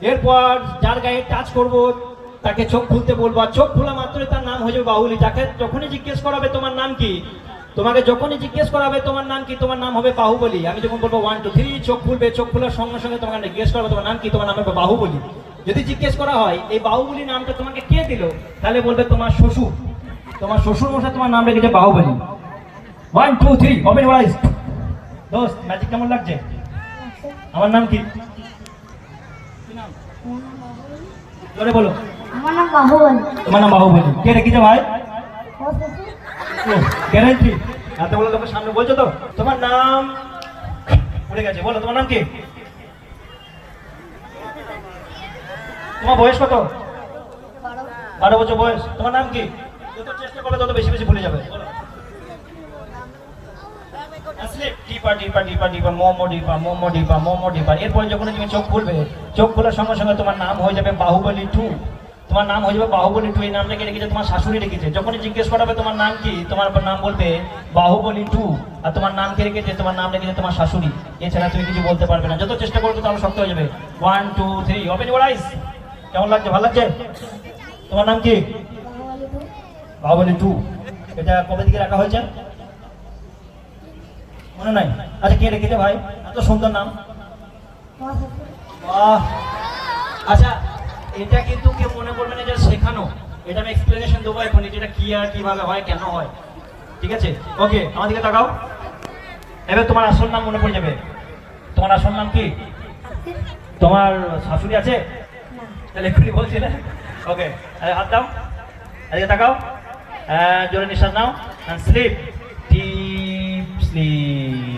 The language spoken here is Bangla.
এরপর যার গায়ে টাচ করব, তাকে চোখ খুলতে বলব, আর চোখ খোলা মাত্রই তার নাম হয়ে যাবে বাহুলি। যাকে যখনই জিজ্ঞেস করাবে, তোমার নাম কি? তোমাকে যখনই জিজ্ঞেস করাবে, তোমার নাম কি? তোমার নাম হবে বাহুবলি। আমি যখন বলব ওয়ান টু থ্রি চোখ খুলবে, চোখ খোলার সঙ্গে সঙ্গে তোমাকে জিজ্ঞেস করবে, তোমার নাম কি? তোমার নাম হবে বাহুবলী। যদি জিজ্ঞেস করা হয়, এই বাহুবলী নামটা তোমাকে কে দিল? তাহলে বলবে, তোমার শ্বশুর। তোমার শ্বশুর মশাই তোমার নাম রেখেছে Baahubali. One two three open eyes দোস্ত ম্যাজিক কেমন লাগছে? আমার নাম কি? জোরে বলো। আমার নাম বাহুবল। তোমার নাম বাহুবলী। কে রেখেছে ভাই? গ্যারান্টি এত বলো লোকের সামনে বলছো তো? তোমার নাম পড়ে গেছে। বলো তোমার নাম কি? তোমার বয়স কত? বারো বছর বয়স। তোমার নাম কি? যত চেষ্টা করবে তত বেশি বেশি ভুলে যাবে। বলো। ডিপা ডিপা ডিপা ডিপা মোমো ডিপা মোমো ডিপা মোমো ডিপা এরপরে যখন তুমি চোখ খুলবে চোখ খোলার সঙ্গে সঙ্গে তোমার নাম হয়ে যাবে বাহুবলী টু। তোমার নাম হয়ে যাবে বাহুবলী টু। এই নামটাকে রেখেছে? তোমার শাশুড়ি রেখেছে। যখনই জিজ্ঞেস করাবে তোমার নাম কি তোমার নাম বলবে বাহুবলী টু। আর তোমার নাম কে রেখেছে? তোমার নাম রেখেছে তোমার শাশুড়ি। এছাড়া তুমি কিছু বলতে পারবে না। যত চেষ্টা করবে তাহলে শক্ত হয়ে যাবে। One two three open your eyes কেমন লাগছে? ভালো লাগছে? তোমার নাম কি? বাহুবলী টু। এটা কবে দিকে রাখা হয়েছে? মনে নাই। আচ্ছা কে রেখেছে ভাই? এত সুন্দর নাম। আচ্ছা এটা কিন্তু কেউ মনে করবে না যে শেখানো। এটা আমি এক্সপ্লেনেশন দেবো এখন এটা কি আর কীভাবে হয়, কেন হয়। ঠিক আছে? ওকে আমার দিকে তাকাও। এবার তোমার আসল নাম মনে পড়ে যাবে। তোমার আসল নাম কি? তোমার শাশুড়ি আছে? তাহলে এক্ষুনি বলছিলে ওকে হাত দাও। এদিকে তাকাও। জোরে নিঃশ্বাস নাও। Slip deep sleep